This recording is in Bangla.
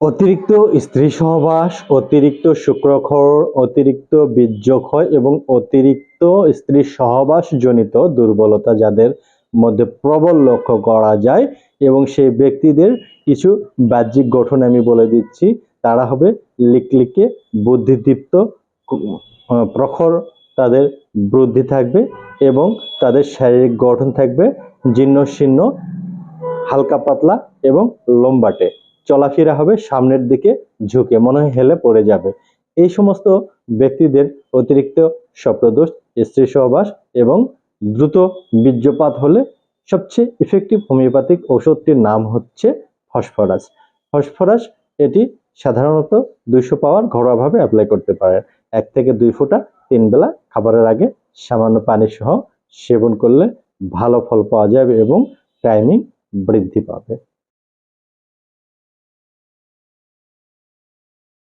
অতিরিক্ত স্ত্রী সহবাস অতিরিক্ত শুক্রক্ষর অতিরিক্ত বীর্যক্ষয় এবং অতিরিক্ত স্ত্রী সহবাস জনিত দুর্বলতা যাদের মধ্যে প্রবল লক্ষ্য করা যায় এবং সেই ব্যক্তিদের কিছু বাহ্যিক গঠন আমি বলে দিচ্ছি, তারা হবে লিকলিকে বুদ্ধিদীপ্ত প্রখর, তাদের বুদ্ধি থাকবে এবং তাদের শারীরিক গঠন থাকবে জীর্ণ শীর্ণ হালকা পাতলা এবং লম্বাটে। চলাফেরা হবে সামনের দিকে ঝুঁকে মনে হয় হেলে পড়ে যাবে। এই সমস্ত ব্যক্তিদের অতিরিক্ত স্বপ্নদোষ, স্ত্রী সহবাস এবং দ্রুত বীর্যপাত হলে সবচেয়ে ইফেক্টিভ হোমিওপ্যাথিক ওষুধটির নাম হচ্ছে ফসফরাস। ফসফরাস এটি সাধারণত দুইশো পাওয়ার ঘরোয়াভাবে অ্যাপ্লাই করতে পারেন। এক থেকে দুই ফোঁটা তিন বেলা খাবারের আগে সামান্য পানি সহ সেবন করলে ভালো ফল পাওয়া যাবে এবং টাইমিং বৃদ্ধি পাবে।